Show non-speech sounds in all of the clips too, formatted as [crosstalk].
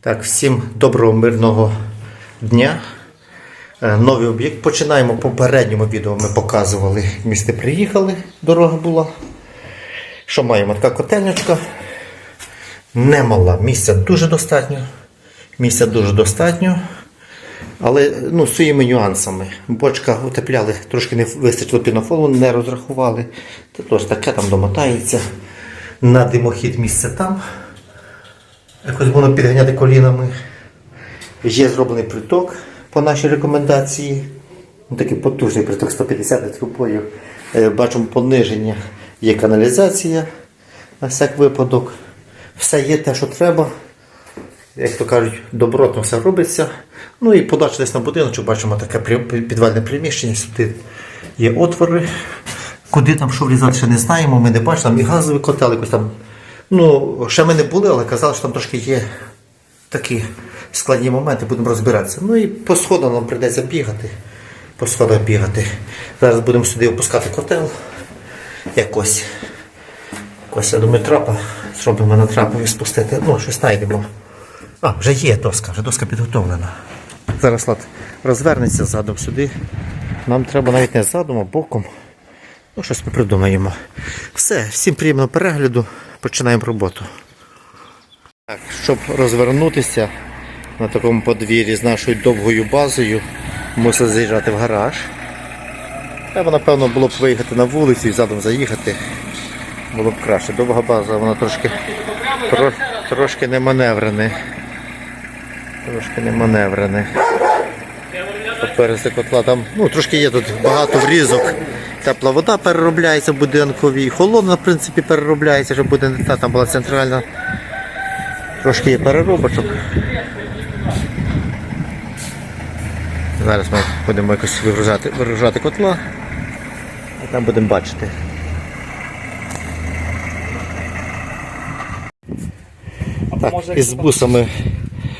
Так, всім доброго мирного дня. Е, Новий об'єкт. Починаємо. В попередньому відео ми показували, місце приїхали, дорога була. Що маємо? Така котельничка. Немала. Місця дуже достатньо. Місця дуже достатньо. Але ну, своїми нюансами. Бочка утепляли, трошки не вистачило пінофолу, не розрахували. Теж таке там домотається. На димохід місце там. Якось воно підганяти колінами. Є зроблений приток по нашій рекомендації. Ну, Такий потужний приток 150 літрів бою. Е, Бачимо пониження, є каналізація на всяк випадок. Все є те, що треба. Як то кажуть, добротно все робиться. Ну і подача десь на будиночок, бачимо таке підвальне приміщення, сюди є отвори. Куди там що влізати, ще не знаємо, ми не бачимо, там і газовий котел, якось там. Ну, ще ми не були, але казали, що там трошки є такі складні моменти, будемо розбиратися. Ну і по сходам нам прийдеться бігати. По сходах бігати. Зараз будемо сюди опускати котел. Якось. Якось, я думаю, трапа. Зробимо на трапові спустити. Ну, щось знайдемо. А, вже є доска, вже доска підготовлена. Зараз лад розвернеться задом сюди. Нам треба навіть не задом, а боком. Ну, щось ми придумаємо. Все, всім приємного перегляду. Починаємо роботу. Так, щоб розвернутися на такому подвір'ї з нашою довгою базою, мусили заїжджати в гараж. Треба, напевно, було б виїхати на вулицю і задом заїхати. Було б краще. Довга база, вона трошки, тро, трошки не маневрене. Трошки не маневрене. Попереду котла там, ну, трошки є тут багато врізок. Тепла вода переробляється в будинковій, холодна, в принципі, переробляється, щоб буде не та, там була центральна. Трошки є переробочок. Зараз ми будемо якось вигружати, вигружати котла. І там будемо бачити. Так, із бусами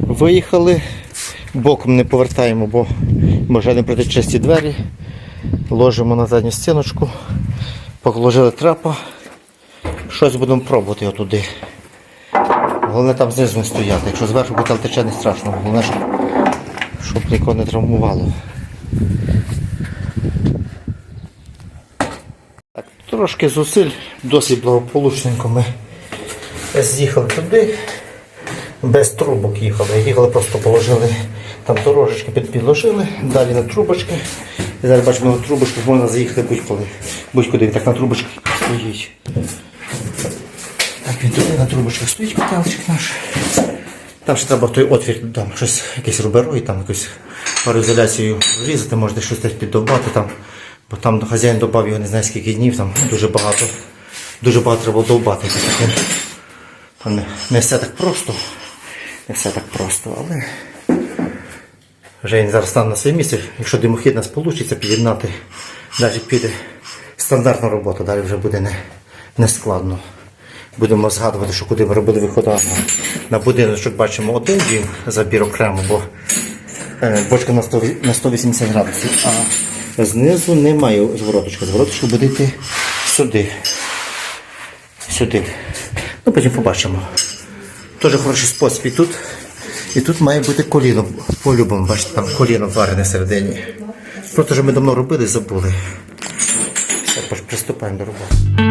виїхали. Боком не повертаємо, бо може не пройти чисті двері. Ложимо на задню стіночку, положили трапа. Щось будемо пробувати отуди. Головне там знизу не стояти. Якщо зверху буде тече, не страшно. Головне, щоб, щоб нікого не травмувало. Так, трошки зусиль, досить благополучненько ми з'їхали туди. Без трубок їхали. Їхали, просто положили там дорожечки під, підложили, далі на трубочки. І зараз бачимо на трубочку, можна заїхати будь-коли. Будь-куди так на трубочках стоїть. Так, він туди на трубочках стоїть котелчик наш. Там ще треба той отвір, там щось, якийсь руберой, там якусь пароізоляцію врізати, можете щось піддобати там. Бо там хазяїн добав його не знаю скільки днів, там дуже багато. Дуже багато треба довбати. Не, не все так просто. Не все так просто, але вже він зараз стане на своє місце. Якщо димохід нас вийде під'єднати, далі піде стандартна робота, далі вже буде не, не складно. Будемо згадувати, що куди ми робили вихода. На будиночок бачимо один дім забір окремо, бо е, бочка на 100 на 180 градусів, а знизу немає звороточка. Звороточка буде йти сюди. Сюди. Ну, потім побачимо. Теж хороший спосіб. І тут, і тут має бути коліно. По-любому, бачите, там коліно варене всередині. Просто вже ми давно робили, забули. Все, приступаємо до роботи.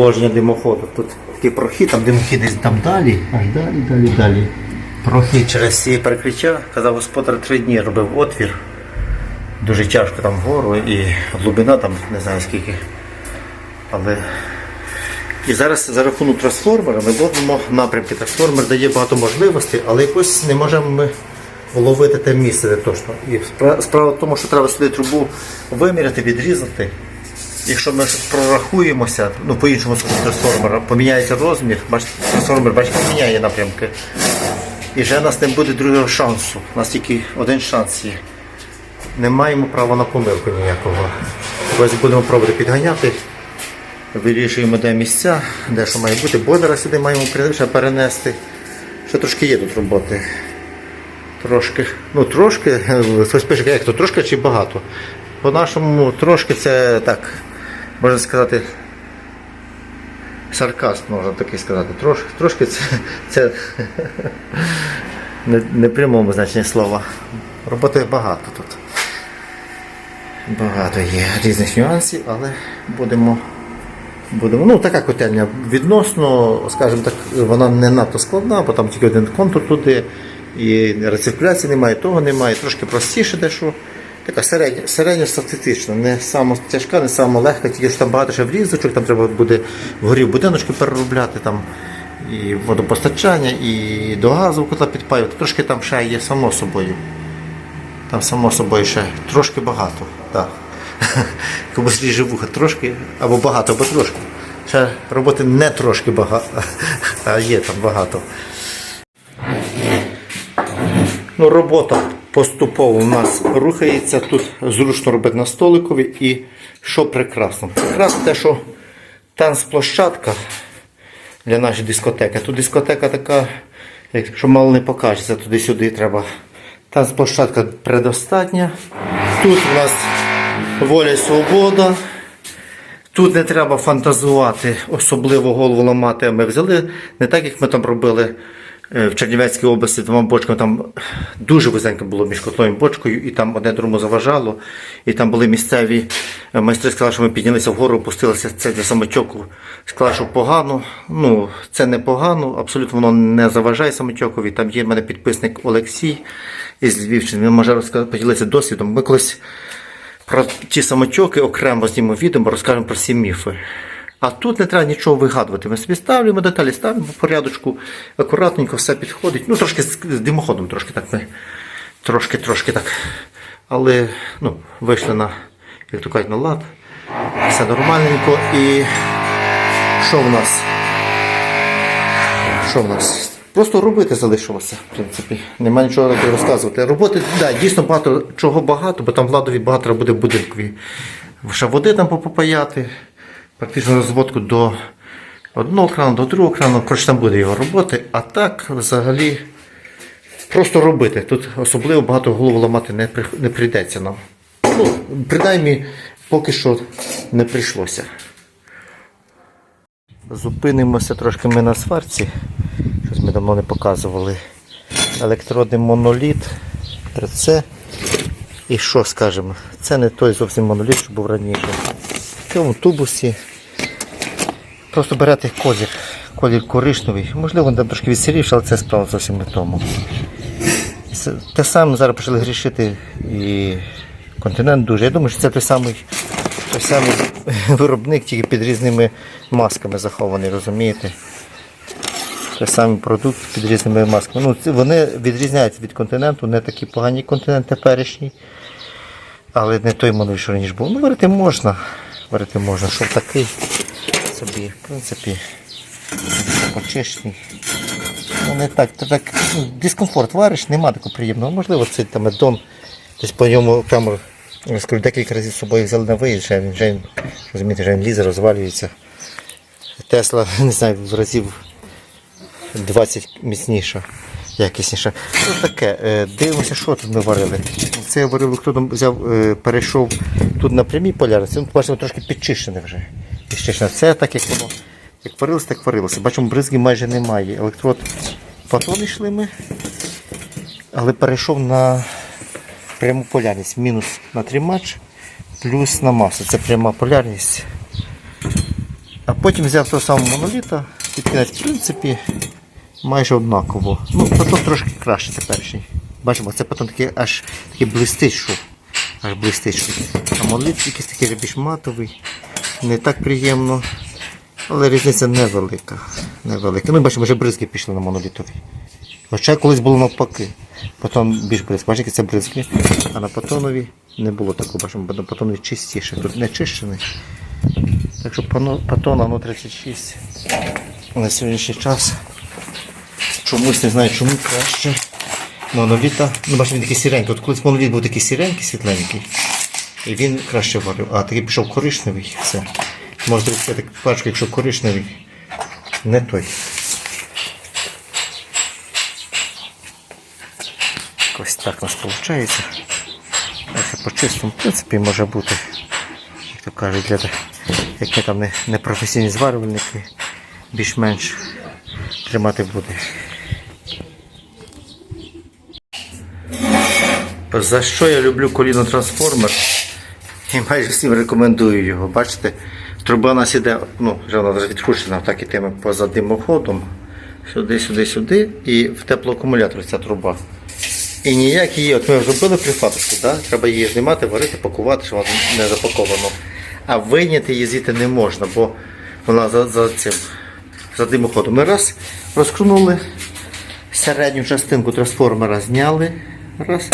Положення димоходу. Тут такий прохід, там димохід десь там далі, аж далі, далі, далі. Прохід через ці перекриття, казав господар, три дні робив отвір. Дуже тяжко там вгору і глибина там не знаю скільки. Але і зараз за рахунок трансформера ми ловимо напрямки. Трансформер дає багато можливостей, але якось не можемо ми вловити те місце де точно. І справа в тому, що треба сюди трубу виміряти, відрізати. Якщо ми прорахуємося, ну по-іншому трансформера, поміняється розмір, бачите, трансформер бачите, міняє напрямки. І вже у нас не буде другого шансу. У нас тільки один шанс є. Не маємо права на помилку ніякого. Ось будемо пробувати підганяти. Вирішуємо, де місця, де що має бути. Бойлера сюди маємо перенести. Ще трошки є тут роботи. Трошки. Ну трошки, [laughs] хтось пише, як то трошки чи багато. По-нашому трошки це так, можна сказати, сарказм, можна таки сказати. Трошки, трошки це, це не, не прямому значенні слова. Роботи багато тут. Багато є різних нюансів, але будемо. Будемо. Ну, така котельня відносно, скажімо так, вона не надто складна, бо там тільки один контур туди, і рециркуляції немає, того немає, трошки простіше дещо. Така середня, середньостатистична, не сама тяжка, не сама легка, тільки що там багато ще врізочок, там треба буде вгорі будиночки переробляти, там і водопостачання, і до газу котла підпаювати. Трошки там ще є само собою. Там само собою ще трошки багато. Так. [laughs] Комусь ріже вуха трошки, або багато, або трошки. Ще роботи не трошки багато, [laughs] а є там багато. Ну, робота поступово у нас рухається. Тут зручно робити на столикові. І що прекрасно? Прекрасно те, що танцплощадка для нашої дискотеки. Тут дискотека така, якщо мало не покажеться, туди-сюди треба. Танцплощадка предостатня. Тут у нас воля і свобода. Тут не треба фантазувати, особливо голову ламати. Ми взяли не так, як ми там робили в Чернівецькій області двома бочками. Там дуже вузенько було між котлою і бочкою, і там одне другому заважало. І там були місцеві е, майстри, сказали, що ми піднялися вгору, опустилися це для самотьоку. Сказали, що погано. Ну, це не погано, абсолютно воно не заважає самотьокові. Там є в мене підписник Олексій із Львівщини. Він може поділитися досвідом. Ми колись про ті самотьоки окремо знімемо відео, розкажемо про всі міфи. А тут не треба нічого вигадувати. Ми собі ставимо деталі, ставимо по порядочку, акуратненько все підходить. Ну, трошки з, димоходом, трошки так ми. Трошки, трошки так. Але ну, вийшли на, як то кажуть, на лад. Все нормальненько. І що в нас? Що в нас? Просто робити залишилося, в принципі. Нема нічого розказувати. Роботи, да, дійсно багато чого багато, бо там владові багато буде будинкові. Ще води там попаяти, практично розводку до одного крану, до другого крану. Коротше, там буде його роботи. А так взагалі просто робити. Тут особливо багато голову ламати не, при- не прийдеться нам. Ну, принаймні, поки що не прийшлося. Зупинимося трошки ми на сварці. Щось ми давно не показували. Електродний моноліт. Це. І що скажемо? Це не той зовсім моноліт, що був раніше. В цьому тубусі. Просто берете колір. Колір коричневий. Можливо, він трошки відсірівши, але це справа зовсім не тому. Те саме зараз почали грішити і континент дуже. Я думаю, що це той самий, той самий [laughs] виробник, тільки під різними масками захований, розумієте? Той самий продукт під різними масками. Ну, вони відрізняються від континенту, не такі погані континент теперішній, але не той моноліт, що раніше був. Ну, варити можна. Варити можна, що такий собі, в принципі, почищений. Ну, не так, так ну, дискомфорт вариш, нема такого приємного. Можливо, це там едон, десь по ньому прямо скажу, декілька разів з собою взяли на виїзд, вже він, вже, розумієте, вже він лізе, розвалюється. Тесла, [laughs] не знаю, в разів 20 міцніша, якісніша. Ну таке, е, дивимося, що тут ми варили. Це я варив електродом, взяв, е, перейшов тут на прямій полярності, ну, бачимо, трошки підчищене вже. Підчищене. Це так, як воно. Як варилося, так варилося. Бачимо, бризги майже немає. Електрод фотон йшли ми, але перейшов на пряму полярність. Мінус на тримач, плюс на масу. Це пряма полярність. А потім взяв того самого моноліта, під кінець, в принципі, майже однаково. Ну, потім трошки краще теперішній. Бачимо, це потім такий аж такий блистить, що. Аж блистить. А моноліт якийсь такий більш матовий, не так приємно. Але різниця невелика. невелика. Ну, бачимо, вже бризки пішли на монолітові. Хоча колись було навпаки. Потім більш бризки. Бачите, це бризки. А на патонові не було такого, бачимо, бо на патонові чистіше. Тут не чищений. Так що пано- патон ано 36 на сьогоднішній час. Чомусь не знаю, чому краще. Моноліта. Ну, бачите, він такий сіренький. От колись моноліт був такий сіренький, світленький. І він краще варив. А такий пішов коричневий. Все. Можете сказати, пачку, якщо коричневий, не той. Ось так у нас виходить. Трохи по-чистому, в принципі, може бути, як то кажуть, для як ми там не, не зварювальники, більш-менш тримати буде. За що я люблю коліно трансформер? І майже всім рекомендую його. Бачите, труба у нас іде, ну, вже вона вже відхрущена, так ітиме поза димоходом. Сюди, сюди, сюди. І в теплоакумулятор ця труба. І ніяк її, от ми вже робили да? треба її знімати, варити, пакувати, щоб вона не запаковано. А вийняти її звідти не можна, бо вона за, за цим за димоходом. Ми раз розкрунули середню частинку трансформера зняли. Раз.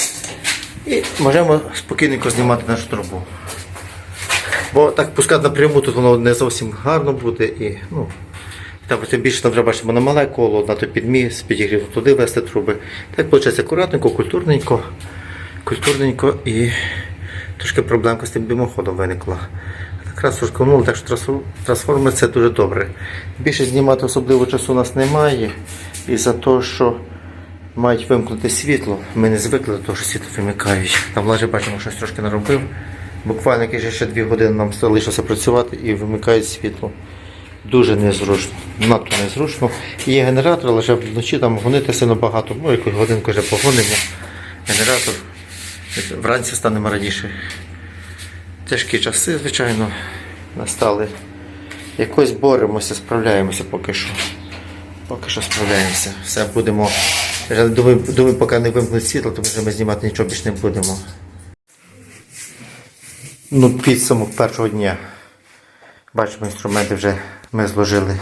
І можемо спокійненько знімати нашу трубу. Бо так пускати напряму тут воно не зовсім гарно буде і ну, там тим більше нам треба бачимо на мале коло, на той підміс, підігрів туди вести труби. Так виходить акуратненько, культурненько, культурненько і трошки проблемка з тим димоходом виникла. Якраз розконули, так що трансформер це дуже добре. Більше знімати особливо часу у нас немає. І за те, що мають вимкнути світло, ми не звикли до того, що світло вимикають. Там Влаже бачимо, щось трошки наробив. Буквально якісь ще дві години нам залишилося працювати і вимикають світло. Дуже незручно, надто незручно. Є генератор, але вночі там гонити сильно багато. Ну, якусь годинку вже погонимо. Генератор вранці станемо раніше. Тяжкі часи, звичайно, настали. Якось боремося, справляємося поки що. Поки що справляємося. Все будемо. Думаю, думаю, поки не вимкнуть світло, то вже ми знімати нічого більше не будемо. Ну, підсумок першого дня. Бачимо, інструменти вже ми зложили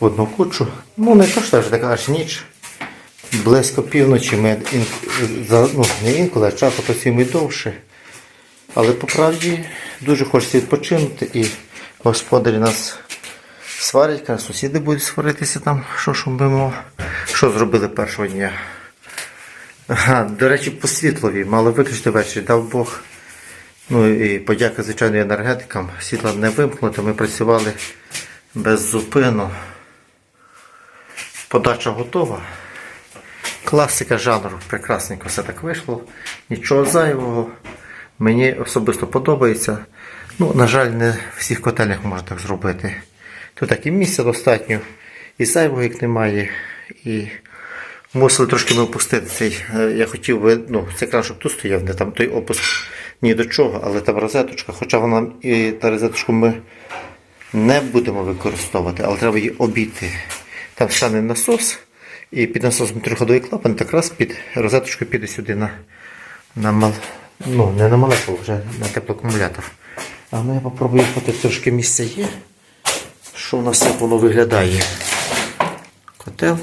в одну кучу. Ну, не то, що вже така аж ніч. Близько півночі ми ін... ну, не інколи, а часто працюємо і довше. Але по правді дуже хочеться відпочинути і господарі нас сварять, кажуть, сусіди будуть сваритися там, що шумимо. Що зробили першого дня? Ага, до речі, по світлові мали виключити ввечері, дав Бог. Ну і подяка, звичайно, енергетикам. Світло не вимкнуто, ми працювали без зупину. Подача готова. Класика жанру, прекрасненько все так вийшло. Нічого зайвого. Мені особисто подобається. Ну, на жаль, не в всіх котельнях можна так зробити. Тут так і місця достатньо, і зайвого як немає. І мусили трошки ми опустити цей. е, Я хотів би, ну, це кран, щоб тут стояв, не там той опуск ні до чого, але там розеточка, хоча вона і та розеточку ми не будемо використовувати, але треба її обійти. Там стане насос, і під насосом трьохходовий клапан якраз під розеточкою піде сюди на, на мал... ну, не на молекулу, вже на теплоакумулятор. А ну я попробую поки трошки місця є. Що у нас як воно виглядає? Котел.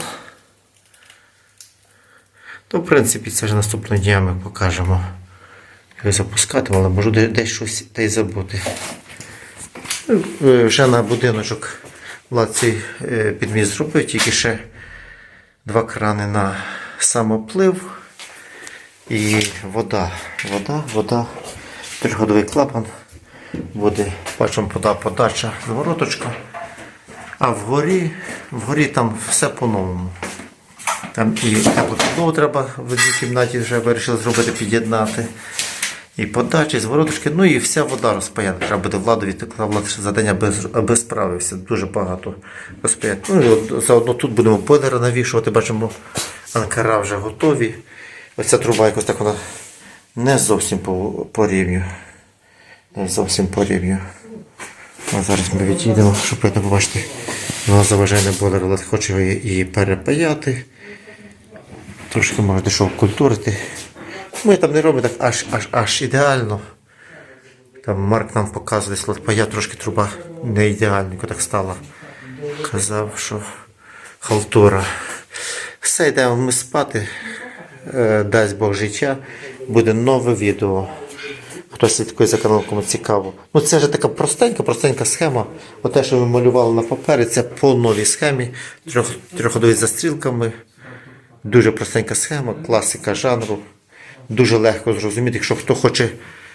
То, в принципі, це вже наступного дня ми покажемо. Його запускати, але можу де- десь щось та забути. Е, Вже на будиночок Влад цей е, підміст зробив, тільки ще два крани на самоплив і вода. Вода, вода, трьохгодовий клапан. Буде, бачимо, пода, подача, звороточка. А вгорі, вгорі там все по-новому. Там і теплопідлогу треба в одній кімнаті вже вирішили зробити, під'єднати. І подачі, і звороточки, ну і вся вода розпаяна. Треба буде владові, так влад ще за день аби, аби справився. Дуже багато розпаяти. Ну і от заодно тут будемо бойлери навішувати, бачимо, анкара вже готові. Оця труба якось так вона не зовсім по, по рівню. Не зовсім по рівню. А зараз ми відійдемо, щоб ви не побачити. Воно заважає не бойлер, але хочу і перепаяти. Трошки може дещо культурити. Ми там не робимо так аж аж аж ідеально. Там Марк нам показує слотпая, трошки труба не ідеальненько так стала. Казав, що халтура. Все, йдемо ми спати. Е, дасть Бог життя. Буде нове відео. Хто слідкує за каналом, кому цікаво. Ну це вже така простенька, простенька схема. Оте, що ми малювали на папері, це по новій схемі, трьох, трьохходові застрілками. Дуже простенька схема, класика жанру. Дуже легко зрозуміти, якщо хто хоче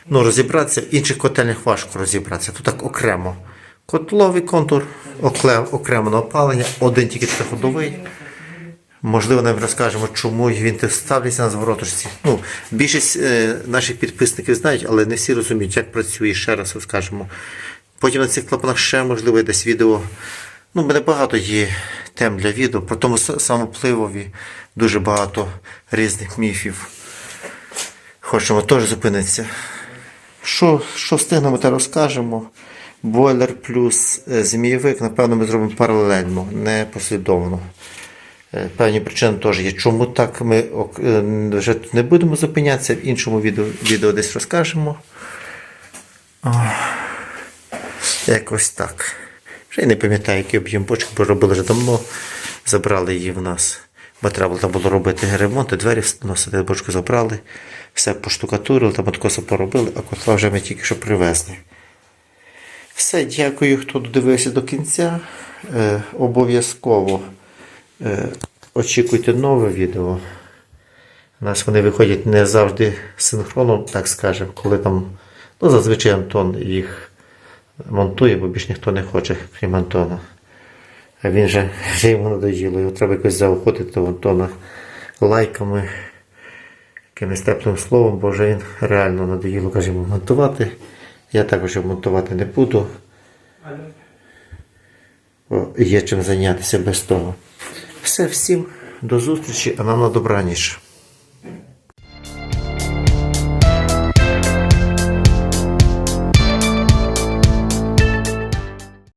ну, розібратися, в інших котельнях важко розібратися. Тут так окремо. Котловий контур, окремо на опалення, один тільки триходовий. Можливо, навіть розкажемо, чому він ставляться на звороточці. Ну, більшість е, наших підписників знають, але не всі розуміють, як працює. Ще раз розкажемо. Потім на цих клапанах ще можливо десь відео. Ну, мене багато є тем для відео. Про тому самопливові дуже багато різних міфів. Хочемо теж зупинитися. Що, що встигнемо, те розкажемо. Бойлер плюс е, змійовик, напевно, ми зробимо паралельно, не послідовно. Е, Певні причини теж є. Чому так ми е, вже тут не будемо зупинятися, в іншому відео, відео десь розкажемо. Якось так. Вже не пам'ятаю, який об'єм бочки, бо робили вже давно, забрали її в нас. Бо треба там було робити ремонт, двері носити, бочку забрали, все поштукатурили, там откоси поробили, а котла вже ми тільки що привезли. Все, дякую, хто додивився до кінця. Е, обов'язково е, очікуйте нове відео. У нас вони виходять не завжди синхронно, так скажемо, коли там, ну, зазвичай Антон їх монтує, бо більш ніхто не хоче, крім Антона. А він же вже йому надоїло, його треба якось заохотити Антона лайками, якимось теплим словом, бо вже він реально надоїло, каже, йому монтувати. Я також монтувати не буду. Бо Є чим зайнятися без того. Все, всім до зустрічі, а нам на добраніч.